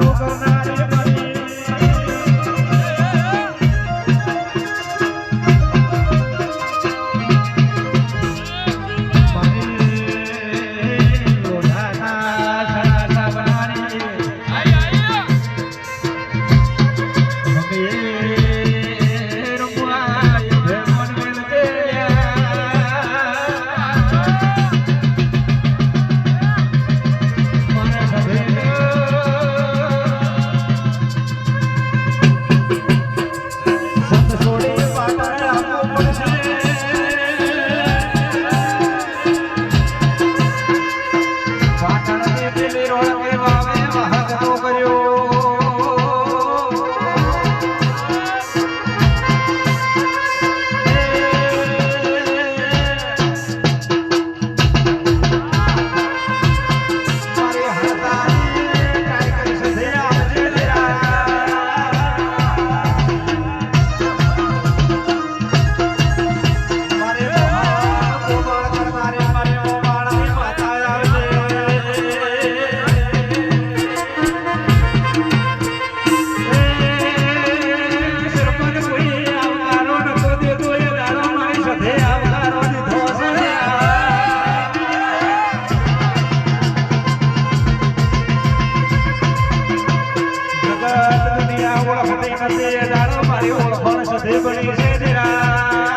oh una নয় દુનિયા ઓળખતી નથી દાડો મારી ઓળખણ સધી બની છે જરા